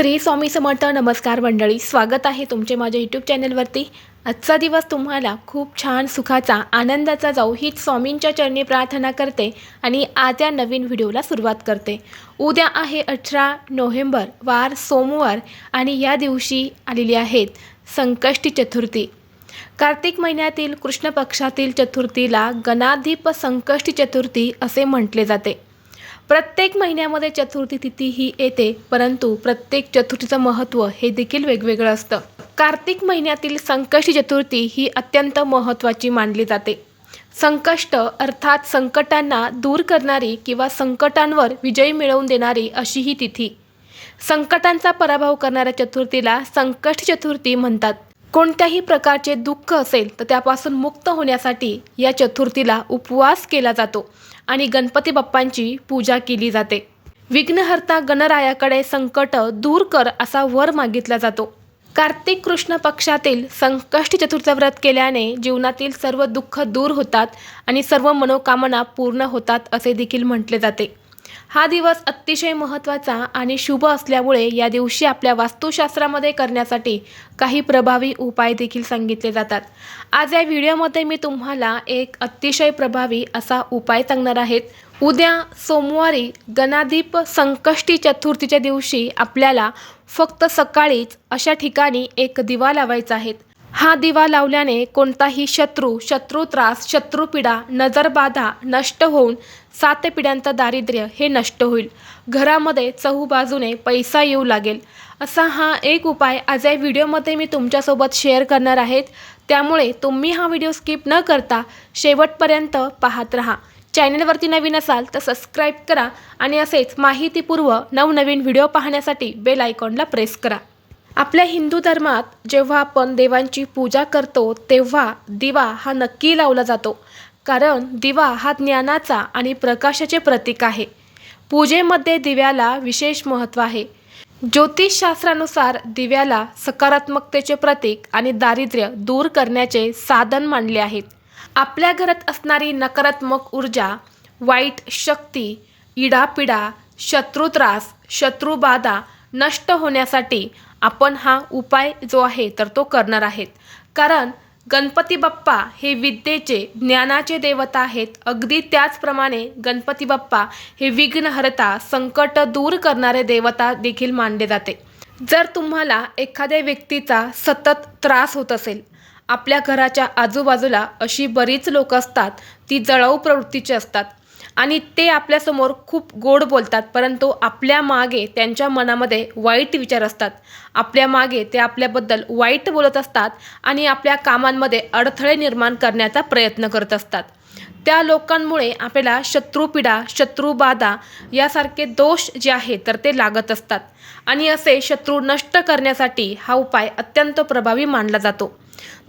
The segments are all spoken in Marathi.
श्री स्वामी समर्थ नमस्कार मंडळी स्वागत आहे तुमचे माझ्या यूट्यूब चॅनलवरती आजचा दिवस तुम्हाला खूप छान सुखाचा आनंदाचा जाऊ हीच स्वामींच्या चरणी प्रार्थना करते आणि आज या नवीन व्हिडिओला सुरुवात करते. उद्या आहे अठरा नोव्हेंबर वार सोमवार आणि या दिवशी आलेली आहेत संकष्टी चतुर्थी. कार्तिक महिन्यातील कृष्ण पक्षातील चतुर्थीला गणाधिप संकष्टी चतुर्थी असे म्हटले जाते. प्रत्येक महिन्यामध्ये चतुर्थी तिथी ही येते परंतु प्रत्येक चतुर्थीचं महत्त्व हे देखील वेगवेगळं असतं. कार्तिक महिन्यातील संकष्टी चतुर्थी ही अत्यंत महत्त्वाची मानली जाते. संकष्ट अर्थात संकटांना दूर करणारी किंवा संकटांवर विजय मिळवून देणारी अशी ही तिथी. संकटांचा पराभव करणाऱ्या चतुर्थीला संकष्ट चतुर्थी म्हणतात. कोणत्याही प्रकारचे दुःख असेल तर त्यापासून मुक्त होण्यासाठी या चतुर्थीला उपवास केला जातो. आणि गणपती बाप्पांची पूजा केली जाते. विघ्नहर्ता गणरायाकडे संकट दूर कर असा वर मागितला जातो. कार्तिक कृष्ण पक्षातील संकष्टी चतुर्थ व्रत केल्याने जीवनातील सर्व दुःख दूर होतात आणि सर्व मनोकामना पूर्ण होतात असे देखील म्हटले जाते. हा दिवस अतिशय महत्त्वाचा आणि शुभ असल्यामुळे या दिवशी आपल्या वास्तुशास्त्रामध्ये करण्यासाठी काही प्रभावी उपाय देखील सांगितले जातात. आज या व्हिडिओमध्ये मी तुम्हाला एक अतिशय प्रभावी असा उपाय सांगणार आहेत उद्या सोमवारी गणाधीप संकष्टी चतुर्थीच्या दिवशी आपल्याला फक्त सकाळीच अशा ठिकाणी एक दिवा लावायचा आहे. हा दिवा लावल्याने कोणताही शत्रू शत्रू त्रास शत्रुपीडा नजरबाधा नष्ट होऊन सात पिढ्यांचं दारिद्र्य हे नष्ट होईल. घरामध्ये चहूबाजूने पैसा येऊ लागेल. असा हा एक उपाय आज या व्हिडिओमध्ये मी तुमच्यासोबत शेअर करणार आहेत. त्यामुळे तुम्ही हा व्हिडिओ स्किप न करता शेवटपर्यंत पाहत राहा. चॅनलवरती नवीन असाल तर सबस्क्राईब करा आणि असेच माहितीपूर्व नवनवीन व्हिडिओ पाहण्यासाठी बेल आयकॉनला प्रेस करा. आपल्या हिंदू धर्मात जेव्हा आपण देवांची पूजा करतो तेव्हा दिवा हा नक्की लावला जातो. कारण दिवा हा ज्ञानाचा आणि प्रकाशाचे प्रतीक आहे. पूजेमध्ये दिव्याला विशेष महत्त्व आहे. ज्योतिषशास्त्रानुसार दिव्याला सकारात्मकतेचे प्रतीक आणि दारिद्र्य दूर करण्याचे साधन मानले आहेत. आपल्या घरात असणारी नकारात्मक ऊर्जा वाईट शक्ती इडापिडा शत्रुत्रास शत्रुबाधा नष्ट होण्यासाठी आपण हा उपाय जो आहे तर तो करणार आहेत. कारण गणपती बाप्पा हे विद्येचे ज्ञानाचे देवता आहेत. अगदी त्याचप्रमाणे गणपती बाप्पा हे विघ्नहर्ता संकट दूर करणारे देवता देखील मानले जाते. जर तुम्हाला एखाद्या व्यक्तीचा सतत त्रास होत असेल आपल्या घराच्या आजूबाजूला अशी बरीच लोक असतात ती जळाऊ प्रवृत्तीची असतात. आणि ते आपल्यासमोर खूप गोड बोलतात परंतु आपल्या मागे त्यांच्या मनामध्ये वाईट विचार असतात. आपल्या मागे ते आपल्याबद्दल वाईट बोलत असतात आणि आपल्या कामांमध्ये अडथळे निर्माण करण्याचा प्रयत्न करत असतात. त्या लोकांमुळे आपल्याला शत्रुपीडा शत्रुबाधा यासारखे दोष जे आहे तर ते लागत असतात. आणि असे शत्रू नष्ट करण्यासाठी हा उपाय अत्यंत प्रभावी मानला जातो.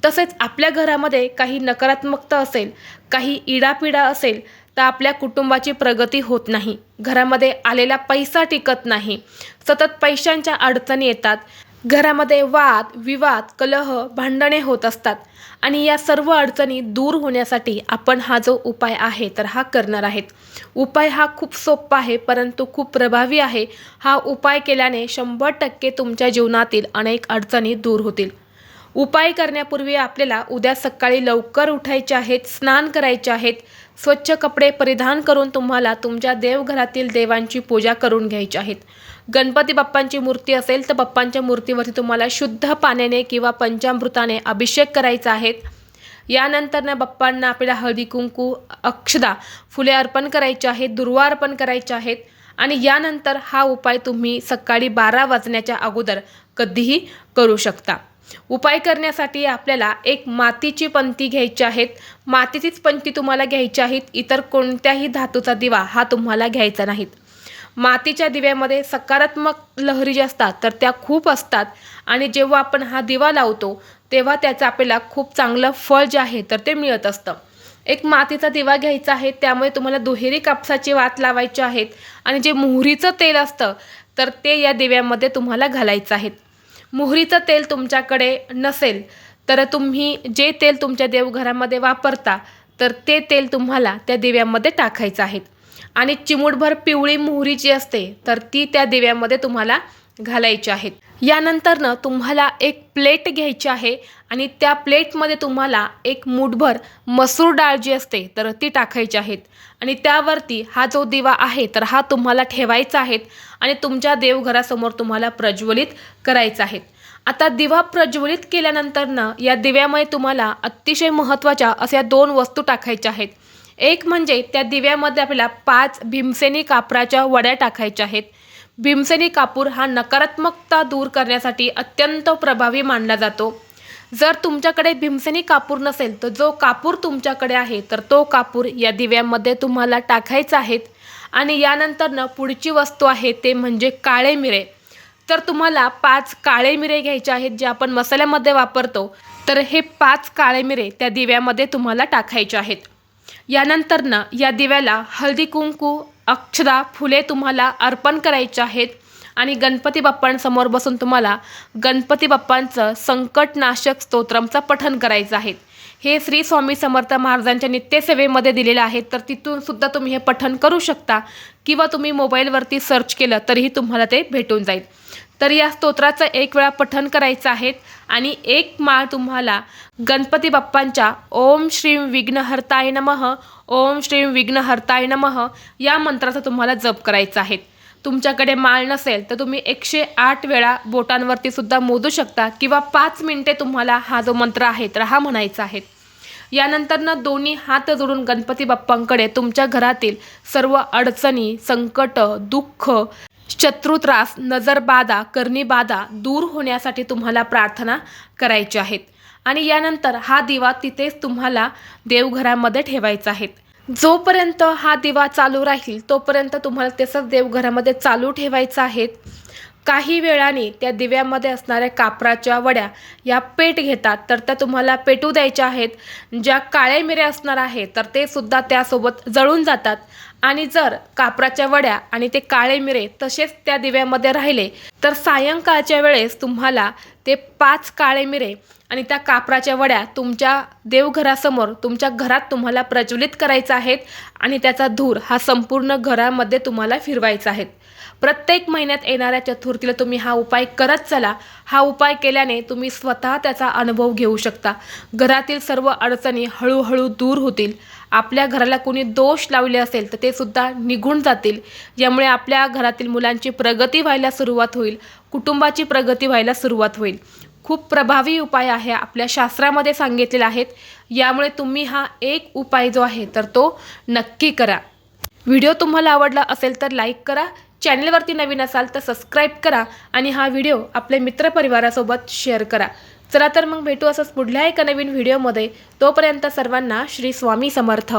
तसेच आपल्या घरामध्ये काही नकारात्मकता असेल काही इडापिडा असेल तर आपल्या कुटुंबाची प्रगती होत नाही. घरामध्ये आलेला पैसा टिकत नाही. सतत पैशांच्या अडचणी येतात. घरामध्ये वाद विवाद कलह भांडणे होत असतात. आणि या सर्व अडचणी दूर होण्यासाठी आपण हा जो उपाय आहे तर हा करणार आहेत. उपाय हा खूप सोपा आहे परंतु खूप प्रभावी आहे. हा उपाय केल्याने शंभर टक्के तुमच्या जीवनातील अनेक अडचणी दूर होतील. उपाय करण्यापूर्वी आपल्याला उद्या सकाळी लवकर उठायचे आहेत स्नान करायचे आहेत. स्वच्छ कपडे परिधान करून तुम्हाला तुमच्या देवघरातील देवांची पूजा करून घ्यायची आहेत. गणपती बाप्पांची मूर्ती असेल तर बाप्पांच्या मूर्तीवरती तुम्हाला शुद्ध पाण्याने किंवा पंचामृताने अभिषेक करायचा आहे. यानंतर ना बाप्पांना आपल्याला हळदी कुंकू अक्षदा फुले अर्पण करायचे आहेत दुर्वा अर्पण करायचे आहेत. आणि यानंतर हा उपाय तुम्ही सकाळी बारा वाजण्याच्या अगोदर कधीही करू शकता. उपाय करण्यासाठी आपल्याला एक मातीची पंती घ्यायची आहेत. मातीचीच पंती तुम्हाला घ्यायची आहेत. इतर कोणत्याही धातूचा दिवा हा तुम्हाला घ्यायचा नाहीत. मातीच्या दिव्यामध्ये सकारात्मक लहरी ज्या असतात तर त्या खूप असतात. आणि जेव्हा आपण हा दिवा लावतो तेव्हा त्याचं आपल्याला खूप चांगलं फळ जे आहे तर ते मिळत असतं. एक मातीचा दिवा घ्यायचा आहे त्यामुळे तुम्हाला दुहेरी कापसाची वात लावायची आहेत. आणि जे मोहरीचं तेल असतं तर ते या दिव्यामध्ये तुम्हाला घालायचं आहे मोहरीचं तेल तुमच्याकडे नसेल तर तुम्ही जे तेल तुमच्या देवघरामध्ये वापरता तर ते तेल तुम्हाला त्या दिव्यामध्ये टाकायचं आहे. आणि चिमूटभर पिवळी मोहरी जी असते तर ती त्या दिव्यामध्ये तुम्हाला घालायचे आहेत. यानंतरनं तुम्हाला एक प्लेट घ्यायची आहे आणि त्या प्लेटमध्ये तुम्हाला एक मूठभर मसूर डाळ जी असते तर ती टाकायची आहेत. आणि त्यावरती हा जो दिवा आहे तर हा तुम्हाला ठेवायचा आहे आणि तुमच्या देवघरासमोर तुम्हाला प्रज्वलित करायचा आहे. आता दिवा प्रज्वलित केल्यानंतरनं या दिव्यामध्ये तुम्हाला अतिशय महत्त्वाच्या अशा दोन वस्तू टाकायच्या आहेत. एक म्हणजे त्या दिव्यामध्ये आपल्याला पाच भीमसेनी कापराच्या वड्या टाकायच्या आहेत. भीमसेनी कापूर हा नकारात्मकता दूर करण्यासाठी अत्यंत प्रभावी मानला जातो. जर तुमच्याकडे भीमसेनी कापूर नसेल तर जो कापूर तुमच्याकडे आहे तर तो कापूर या दिव्यामध्ये तुम्हाला टाकायचा आहेत आणि यानंतरनं पुढची वस्तू आहे ते म्हणजे काळे मिरे. तर तुम्हाला पाच काळे मिरे घ्यायचे आहेत जे आपण मसाल्यामध्ये वापरतो तर हे पाच काळे मिरे त्या दिव्यामध्ये तुम्हाला टाकायचे आहेत. यानंतरनं या दिव्याला हळदी कुंकू अक्षदा फुले तुम्हाला अर्पण करायचे आहेत आणि गणपती बाप्पांसमोर बसून तुम्हाला गणपती बाप्पांचं संकटनाशक स्तोत्रमचं पठण करायचं आहे. हे श्री स्वामी समर्थ महाराजांच्या नित्यसेवेमध्ये दिलेलं आहे. तर तिथून सुद्धा तुम्ही हे पठण करू शकता किंवा तुम्ही मोबाईलवरती सर्च केलं तरीही तुम्हाला ते भेटून जाईल. तर या स्तोत्राचं एक वेळा पठण करायचं आहे आणि एक माळ तुम्हाला गणपती बाप्पांच्या ओम श्रीम विघ्नहर्ताय नमः ओम श्रीम विघ्नहर्ताय नमः या मंत्राचा तुम्हाला जप करायचा आहे. तुमच्याकडे माळ नसेल तर तुम्ही एकशे आठ वेळा बोटांवरती सुद्धा मोजू शकता किंवा पाच मिनटे तुम्हाला हा जो मंत्र आहे तर हा म्हणायचा आहे. यानंतरनं दोन्ही हात जोडून गणपती बाप्पांकडे तुमच्या घरातील सर्व अडचणी संकट दुःख शत्रुत्रास नजरबाधा करणीबाधा दूर होण्यासाठी तुम्हाला प्रार्थना करायची आहेत. आणि यानंतर हा दिवा तिथेच तुम्हाला देवघरामध्ये ठेवायचा आहे. जोपर्यंत हा दिवा चालू राहील तोपर्यंत तुम्हाला तसंच देवघरामध्ये चालू ठेवायचा आहे. काही वेळाने त्या दिव्यामध्ये असणाऱ्या कापराच्या वड्या या पेट घेतात. तर त्या तुम्हाला पेटू द्यायच्या आहेत. ज्या काळे मिरे असणार आहे तर ते सुद्धा त्यासोबत जळून जातात. आणि जर कापराच्या वड्या आणि ते काळे मिरे तसेच त्या दिव्यामध्ये राहिले तर सायंकाळच्या वेळेस तुम्हाला ते पाच काळे मिरे आणि त्या कापराच्या वड्या तुमच्या देवघरासमोर तुमच्या घरात तुम्हाला प्रज्वलित करायचा आहेत आणि त्याचा धूर हा संपूर्ण घरामध्ये तुम्हाला फिरवायचा आहे. प्रत्येक महिन्यात येणाऱ्या चतुर्थीला तुम्ही हा उपाय करत चला. हा उपाय केल्याने तुम्ही स्वतः त्याचा अनुभव घेऊ शकता. घरातील सर्व अडचणी हळूहळू दूर होतील. आपल्या घराला कोणी दोष लावले असेल तर ते सुद्धा निघून जातील. यामुळे आपल्या घरातील मुलांची प्रगती व्हायला सुरुवात होईल. कुटुंबाची प्रगती व्हायला सुरुवात होईल. खूप प्रभावी उपाय आहे आपल्या शास्त्रामध्ये सांगितलेले आहेत यामुळे तुम्ही हा एक उपाय जो आहे तर तो नक्की करा. व्हिडिओ तुम्हाला आवडला असेल तर लाईक करा. चॅनलवरती नवीन असाल तर सबस्क्राईब करा आणि हा व्हिडिओ आपल्या मित्रपरिवारासोबत शेअर करा. चला तर मग भेटू असंच पुढल्या एका नवीन व्हिडिओमध्ये. तोपर्यंत सर्वांना श्री स्वामी समर्थ.